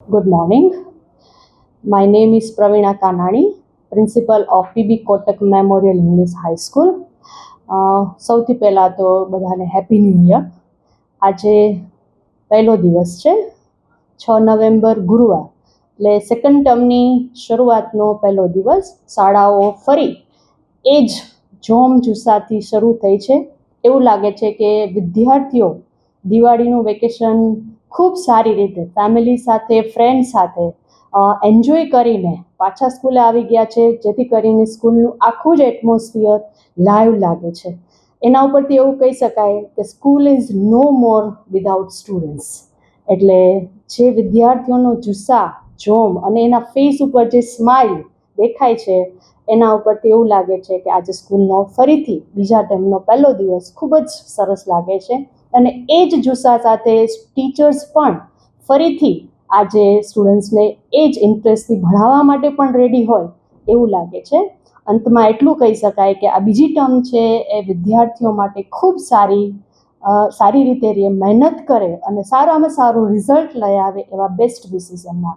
Morning. My name is Pravina Kanani, principal of PB Kotak Memorial English High School. સૌથી પહેલાં તો બધાને happy new year આજે પહેલો દિવસ છે છ નવેમ્બર ગુરુવાર એટલે સેકન્ડ ટર્મની શરૂઆતનો પહેલો દિવસ શાળાઓ ફરી એ જ જોમ જુસ્સાથી શરૂ થઈ છે એવું લાગે છે કે વિદ્યાર્થીઓ દિવાળીનું વેકેશન ખૂબ સારી રીતે ફેમિલી સાથે ફ્રેન્ડ સાથે એન્જોય કરીને પાછા સ્કૂલે આવી ગયા છે. જેથી કરીને સ્કૂલનું આખું જ એટમોસ્ફિયર લાઈવ લાગે છે. એના ઉપરથી એવું કહી શકાય કે school is no more without students એટલે જે વિદ્યાર્થીઓનો જુસ્સા, જોમ અને એના ફેસ ઉપર જે સ્માઇલ દેખાય છે, એના ઉપરથી એવું લાગે છે કે આજે સ્કૂલનો ફરીથી બીજા ટર્મનો પહેલો દિવસ ખૂબ જ સરસ લાગે છે. અને એ જ જુસ્સા સાથે ટીચર્સ પણ ફરીથી આજે સ્ટુડન્ટ્સને એ જ ઇન્ટરેસ્ટથી ભણાવવા માટે પણ રેડી હોય એવું લાગે છે. અંતમાં એટલું કહી શકાય કે આ બીજી ટર્મ છે, એ વિદ્યાર્થીઓ માટે ખૂબ સારી સારી રીતે મહેનત કરે અને સારામાં સારું રિઝલ્ટ લઈ આવે એવા બેસ્ટ વિસીસ એમને